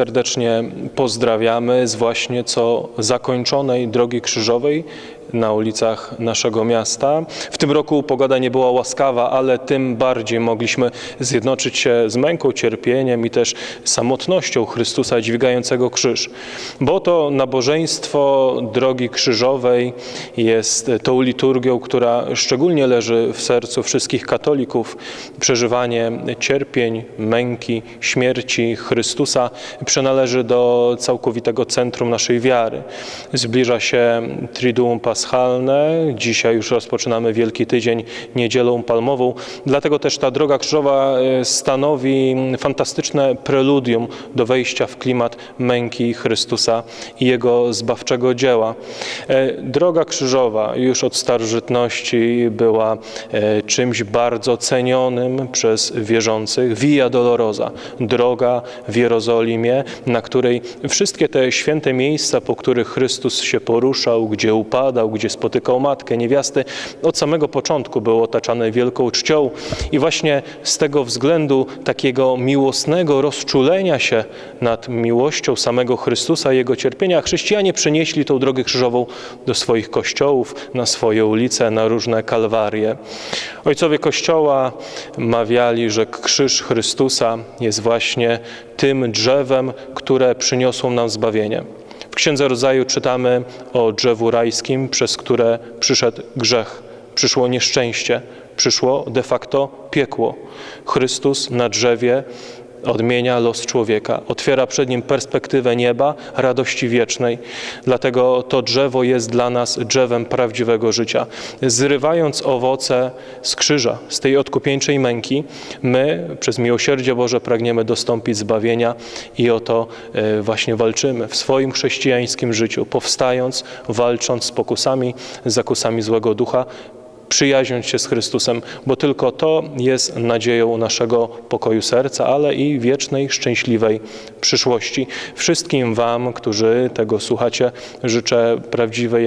serdecznie pozdrawiamy z właśnie co zakończonej drogi krzyżowej na ulicach naszego miasta. W tym roku pogoda nie była łaskawa, ale tym bardziej mogliśmy zjednoczyć się z męką, cierpieniem i też samotnością Chrystusa dźwigającego krzyż. Bo to nabożeństwo drogi krzyżowej jest tą liturgią, która szczególnie leży w sercu wszystkich katolików. Przeżywanie cierpień, męki, śmierci Chrystusa przynależy do całkowitego centrum naszej wiary. Zbliża się Triduum Paschalne. Dzisiaj już rozpoczynamy Wielki Tydzień, Niedzielą Palmową. Dlatego też ta droga krzyżowa e, stanowi fantastyczne preludium do wejścia w klimat męki Chrystusa i Jego zbawczego dzieła. E, Droga krzyżowa już od starożytności była e, czymś bardzo cenionym przez wierzących. Via Dolorosa, droga w Jerozolimie, na której wszystkie te święte miejsca, po których Chrystus się poruszał, gdzie upadał, gdzie spotykał matkę, niewiasty, od samego początku były otaczane wielką czcią i właśnie z tego względu takiego miłosnego rozczulenia się nad miłością samego Chrystusa i Jego cierpienia, chrześcijanie przenieśli tą drogę krzyżową do swoich kościołów, na swoje ulice, na różne kalwarie. Ojcowie Kościoła mawiali, że krzyż Chrystusa jest właśnie tym drzewem, które przyniosło nam zbawienie. W Księdze Rodzaju czytamy o drzewu rajskim, przez które przyszedł grzech, przyszło nieszczęście, przyszło de facto piekło. Chrystus na drzewie odmienia los człowieka, otwiera przed nim perspektywę nieba, radości wiecznej. Dlatego to drzewo jest dla nas drzewem prawdziwego życia. Zrywając owoce z krzyża, z tej odkupieńczej męki, my przez miłosierdzie Boże pragniemy dostąpić zbawienia i o to e, właśnie walczymy w swoim chrześcijańskim życiu, powstając, walcząc z pokusami, zakusami złego ducha, przyjaźniąc się z Chrystusem, bo tylko to jest nadzieją naszego pokoju serca, ale i wiecznej, szczęśliwej przyszłości. Wszystkim Wam, którzy tego słuchacie, życzę prawdziwego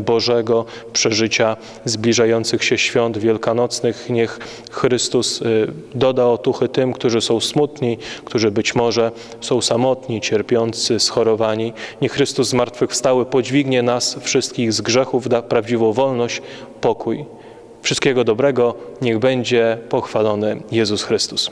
Bożego przeżycia zbliżających się świąt wielkanocnych. Niech Chrystus y, doda otuchy tym, którzy są smutni, którzy być może są samotni, cierpiący, schorowani. Niech Chrystus zmartwychwstały podźwignie nas wszystkich z grzechów, da prawdziwą wolność, pokój. Wszystkiego dobrego, niech będzie pochwalony Jezus Chrystus.